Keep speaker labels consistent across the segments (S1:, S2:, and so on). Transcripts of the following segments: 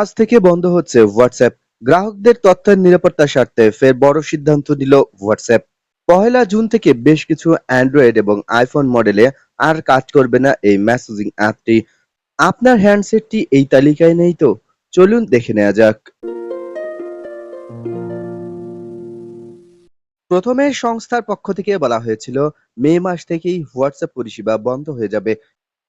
S1: আজ থেকে বন্ধ হচ্ছে হোয়াটসঅ্যাপ গ্রাহকদের তথ্যের নিরাপত্তার স্বার্থে ফের বড় সিদ্ধান্ত নিল হোয়াটসঅ্যাপ পহেলা জুন থেকে বেশ কিছু অ্যান্ড্রয়েড এবং আইফোন মডেলে আর কাজ করবে না এই মেসেজিং অ্যাপটি আপনার হ্যান্ডসেটটি এই তালিকায় নেই তো? চলুন দেখে নেওয়া যাক। প্রথমে সংস্থার পক্ষ থেকে বলা হয়েছিল, মে মাস থেকেই হোয়াটসঅ্যাপ পরিষেবা বন্ধ হয়ে যাবে।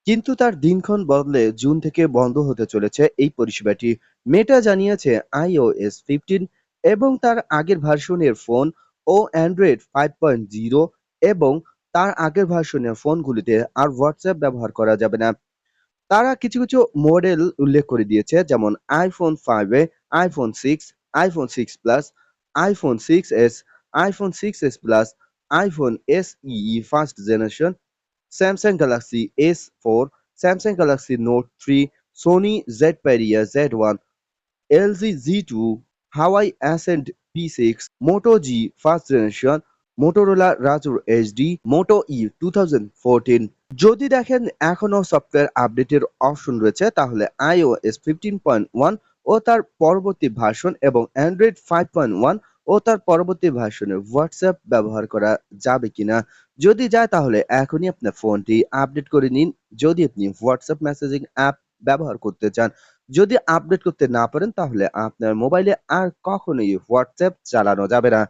S1: কিন্তু তার দিনক্ষণ বদলে জুন থেকে বন্ধ হতে চলেছে এই পরিষেবাটি। মেটা জানিয়েছে আইওএস ফিফটিন এবং তার আগের ভার্সনের ফোন ও অ্যান্ড্রয়েড ফাইভ পয়েন্ট জিরো এবং তার আগের ভার্সনের ফোনগুলিতে আর হোয়াটসঅ্যাপ ব্যবহার করা যাবে না। তারা কিছু কিছু মডেল উল্লেখ করে দিয়েছে, যেমন আইফোন ফাইভে iPhone six iPhone six plus, iPhone six S, iPhone six S plus, iPhone S E first generation Note three Sony Z প্যারিয়া Z one LG G two Huawei Ascent P six Moto G first generation Motorola Razr HD Moto E two thousand fourteen যদি দেখেন এখনও software আপডেটের option রয়েছে, তাহলে point one ও তার পরবর্তী version এবং point one ও তার পরবর্তী ভাষণে হোয়াটসঅ্যাপ ব্যবহার করা যাবে কিনা? যদি যায়, তাহলে এখনই আপনার ফোনটি আপডেট করে নিন। যদি আপনি হোয়াটসঅ্যাপ মেসেজিং অ্যাপ ব্যবহার করতে চান, যদি আপডেট করতে না পারেন, তাহলে আপনার মোবাইলে আর কখনোই হোয়াটসঅ্যাপ চালানো যাবে না।